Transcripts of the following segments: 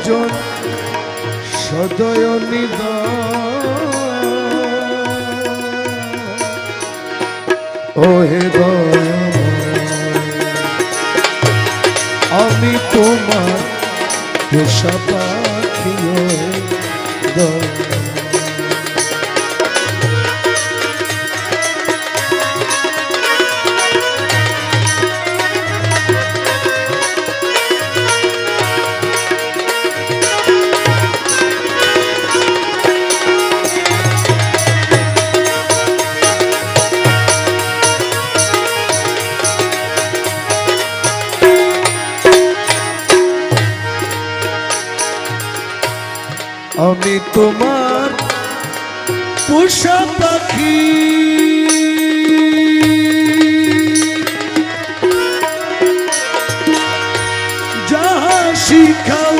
মহাজন সদয় নিদ ও হে দয়াময়, আমি তোমার পোষা পাখি ও আমি তোমার পোষা পাখি। যাহা শিখাও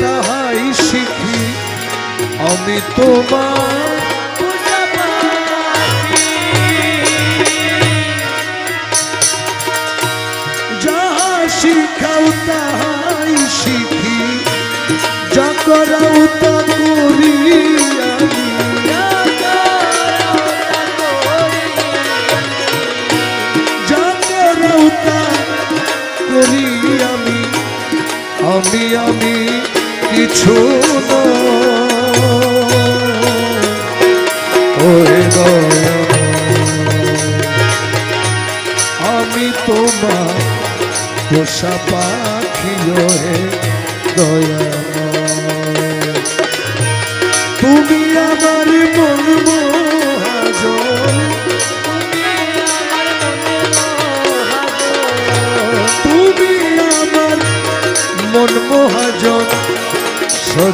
তাহাই শিখি। আমি তোমার করি আমি আমি আমি কিছু আমি তোমার পোষা পাখি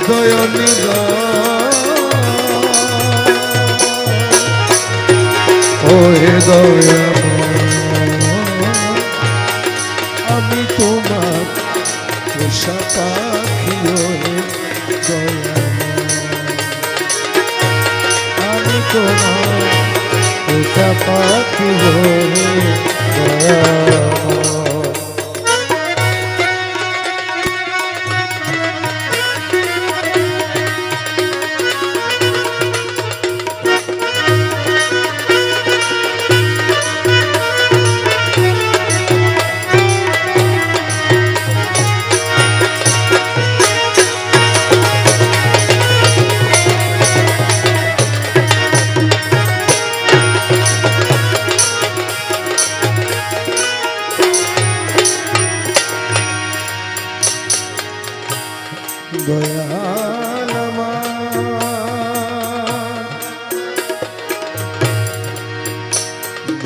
সদয় ওহে দয়া আমি তোমার পোষা পাখি ওহে দয়া আমি তোমার পোষা পাখি ওহে দয়া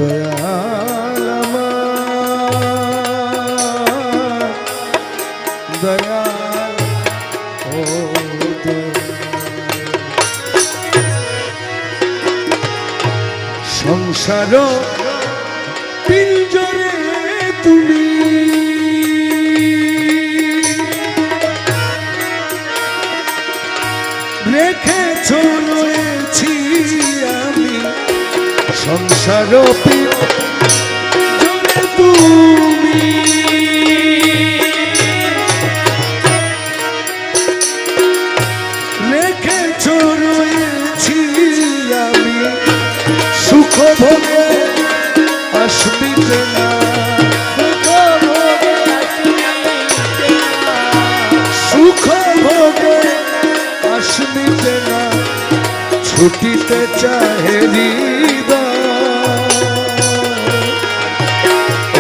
দয়াল দয়াল ও সংসার পিঞ্জরে তুমি পিঞ্জরে তুমি। রেখেছ রয়েছি আমি সুখ ভোগে আসবি না সুখ ভোগে আসবি না, ছুটিতে চাহে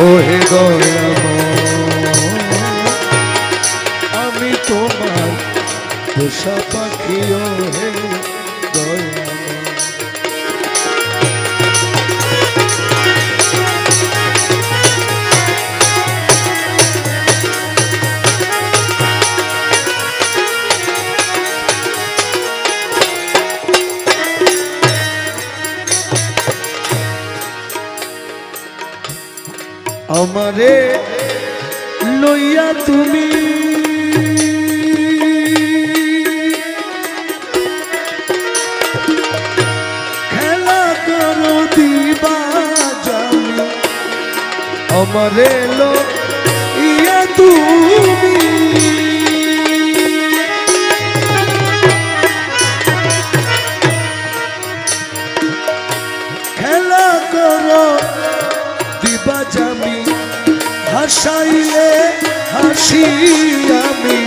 ওহে দয়াম আমি তোমার পোষা পাখি ওহে আমারে লইয়া তুমি। খেলা করো দিবা আমারে লইয়া তুমি। খেলা করো দিবা জামি হাসাইলে হাসি আমি।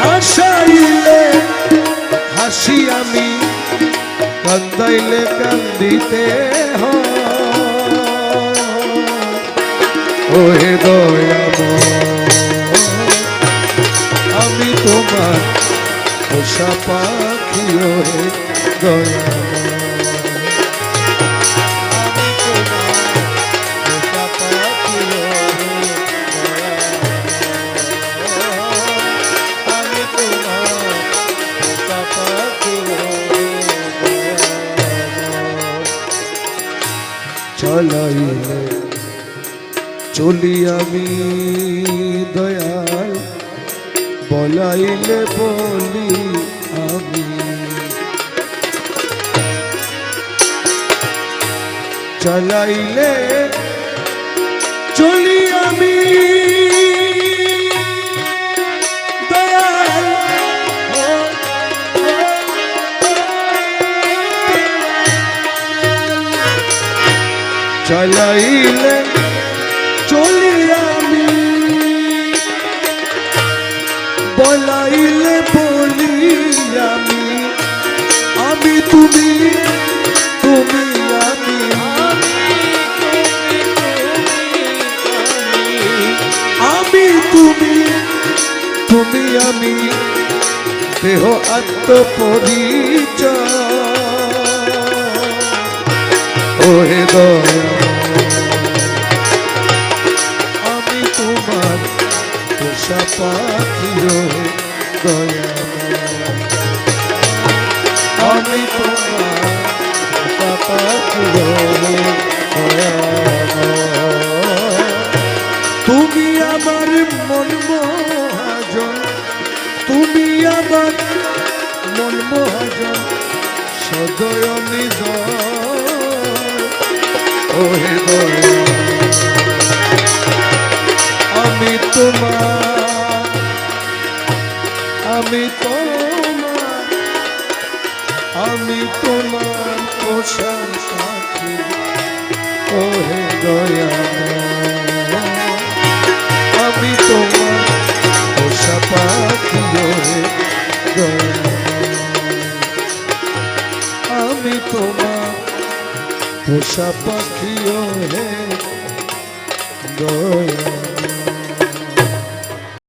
হাসাইলে হাসি আমি। কান্দাইলে কান্দিতে হে দয়াম আমি তোমার পোষা পাখি হে দয়া চলি আমি দয়াল বলাইলে বলি আমি। চালাইলে তুমি তুমি আমি দেহ আত্মপরিচয়। আমি তোমার পোষা পাখি দয়া। আমার মন মহাজন তুমি আমার মন মহাজন সদয় নিজ আমি তোমার আমি তোমার পোষা পাখি ওহে দয়া